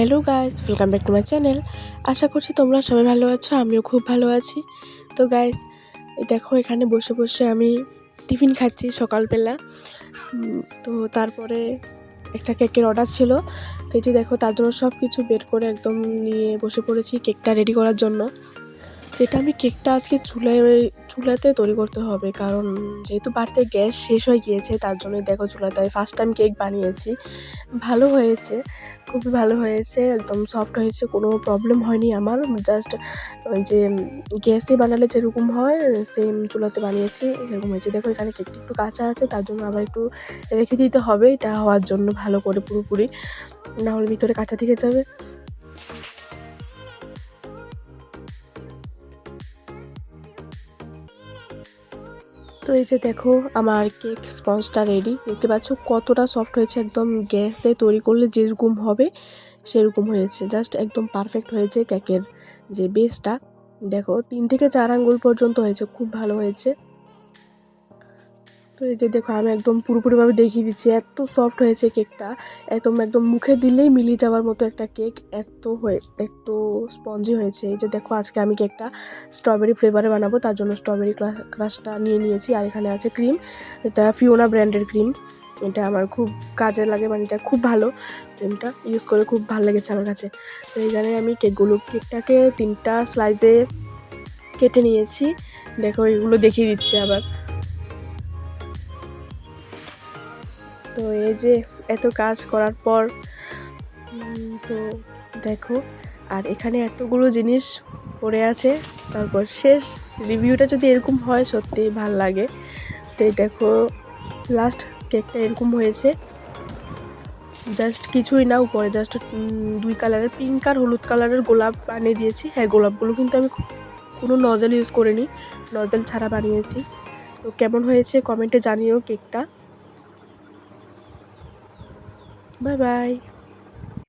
Hello guys welcome back to my channel আশা করছি তোমরা সবাই ভালো আছো, আমিও খুব ভালো আছি। তো গাইস দেখো এখানে বসে বসে আমি টিফিন খাচ্ছি সকালবেলা। তো তারপরে একটা কেকের অর্ডার ছিল। তো এই যে দেখো তার জন্য সব কিছু বের করে একদম নিয়ে বসে পড়েছি কেকটা রেডি করার জন্য। যেটা আমি কেকটা আজকে চুলায়, চুলাতে তৈরি করতে হবে। কারণ যেহেতু বাড়িতে গ্যাস শেষ হয়ে গিয়েছে, তার জন্যই দেখো চুলাতে ফার্স্ট টাইম কেক বানিয়েছি। ভালো হয়েছে, খুবই ভালো হয়েছে, একদম সফট হয়েছে, কোনো প্রবলেম হয়নি আমার। জাস্ট যে গ্যাসে বানালে যেরকম হয় সেম চুলাতে বানিয়েছি, সেরকম হয়েছে। দেখো এখানে কেকটা একটু কাঁচা আছে, তার জন্য আবার একটু রেখে দিতে হবে। এটা হওয়ার জন্য ভালো করে পুরোপুরি। না হলে ভিতরে কাঁচা থেকে যাবে। তো এই যে দেখো, আমার কেক স্পঞ্জটা রেডি দেখতে পাচ্ছ কতটা সফট হয়েছে, একদম গ্যাসে তৈরি করলে যেরকম হবে, সেরকম হয়েছে। জাস্ট একদম পারফেক্ট হয়েছে কেকের যে বেসটা দেখো, তিন থেকে চার আঙ্গুল পর্যন্ত হয়েছে, খুব ভালো হয়েছে। তো এই যে দেখো, আমি একদম পুরোপুরিভাবে দেখিয়ে দিচ্ছি, এত সফট হয়েছে কেকটা একদম একদম মুখে দিলেই মিলিয়ে যাওয়ার মতো একটা কেক এত হয়ে, এত স্পঞ্জি হয়েছে। এই যে দেখো, আজকে আমি কেকটা স্ট্রবেরি ফ্লেভারে বানাবো, তার জন্য স্ট্রবেরি ক্রাশটা নিয়ে নিয়েছি, আর এখানে আছে ক্রিম এটা ফিওনা ব্র্যান্ডের ক্রিম এটা আমার খুব কাজে লাগে মানে এটা খুব ভালো ক্রিমটা ইউজ করে খুব ভালো লেগেছে আমার কাছে। তো এইখানে আমি কেকগুলো কেকটাকে তিনটা স্লাইস দিয়ে কেটে নিয়েছি। দেখো, এগুলো দেখিয়ে দিচ্ছি আবার। তো এই যে এত কাজ করার পর তো দেখো, আর এখানে এতগুলো জিনিস পড়ে আছে। তারপর শেষ রিভিউটা যদি এরকম হয়, সত্যি ভালো লাগে। তো দেখো লাস্ট কেকটা এরকম হয়েছে। জাস্ট কিছুই না উপরে জাস্ট দুই কালারের পিঙ্ক আর হলুদ কালারের গোলাপ বানিয়ে দিয়েছি। হ্যাঁ গোলাপগুলো কিন্তু আমি কোনো নজল ইউজ করিনি নজল ছাড়া বানিয়েছি। তো কেমন হয়েছে কমেন্টে জানিও কেকটা 拜拜。